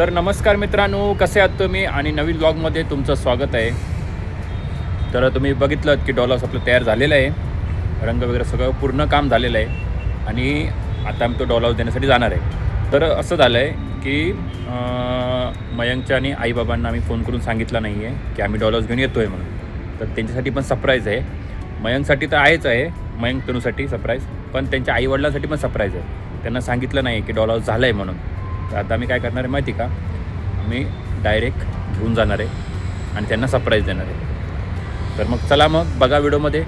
तर नमस्कार मित्रांनो कसे आहात तुम्ही? आणि नवीन ब्लॉगमध्ये तुमचं स्वागत आहे. तर तुम्ही बघितलं की डॉलर्स आपलं तयार झालेलं आहे. रंग वगैरे सगळं पूर्ण काम झालेलं आहे. आणि आता आम्ही तो डॉलर्स देण्यासाठी जाणार आहे. तर असं झालं आहे की मयंकच्या आणि आईबाबांना आम्ही फोन करून सांगितलं नाही आहे की आम्ही डॉलर्स घेऊन येतो आहे म्हणून. तर त्यांच्यासाठी पण सरप्राईज आहे. मयंकसाठी तर आहेच आहे. मयंक तनूसाठी सरप्राईज पण त्यांच्या आईवडिलांसाठी पण सरप्राईज आहे. त्यांना सांगितलं नाही की डॉलर्स झालं आहे म्हणून. तर आता मी काय करणार आहे माहिती का? मी डायरेक्ट घेऊन जाणार आहे आणि त्यांना सरप्राईज देणार आहे. तर मग चला मग बघा व्हिडिओमध्ये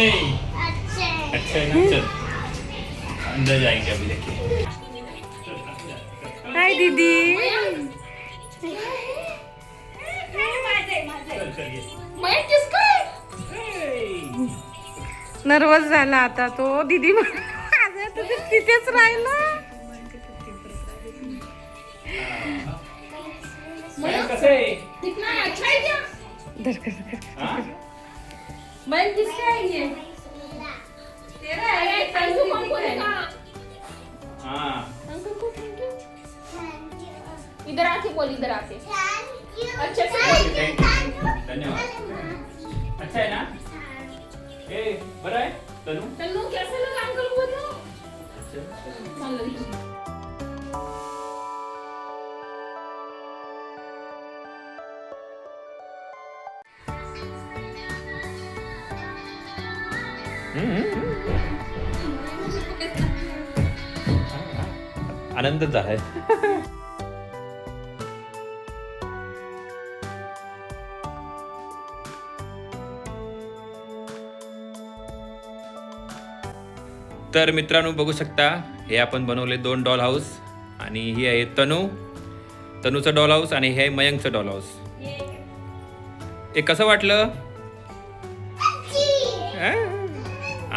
कसं आहे अच्छा. अच्छा आहे ना चल अंदर जाएंगे अभी देखिए हाय दीदी नर्वस झाला आता तो दीदी तिथेच राहिला धर, धर, धर. हा? मैं किसका है ये तेरा है थैंक यू कौन बोलेगा हा. अंकल को थैंक यू इधर आके बोल इधर आके. अच्छे से बोल. थँक यू धन्यवाद. अच्छा आहे ना? ए बरं आहे. तनू? तन्नू कैसे लगा अंकल को बताओ मान आनंद झालाय तर मित्रांनो बघू शकता हे आपण बनवले दोन डॉल हाऊस आणि ही आहे तनू. तनूचं डॉल हाऊस आणि हे आहे मयंकचं डॉल हाऊस हे कसं वाटलं?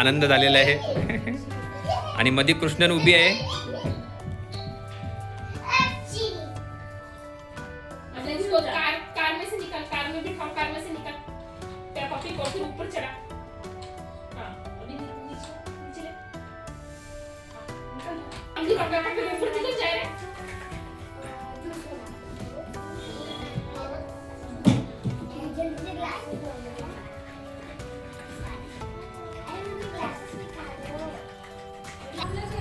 आनंद झालेला आहे. आणि मध्ये कृष्णन उभी आहे.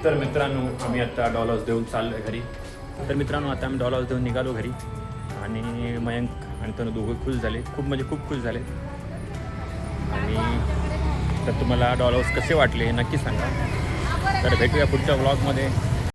तर मित्रांनो आम्ही आता डॉलर्स देऊन चाललो आहे घरी. तर मित्रांनो आता आम्ही डॉलर्स देऊन निघालो घरी. आणि मयंक आणि तर दोघं खुश झाले. खूप म्हणजे खूप खुश झाले. आणि तर तुम्हाला डॉलर्स कसे वाटले नक्की सांगा. तर भेटूया पुढच्या ब्लॉगमध्ये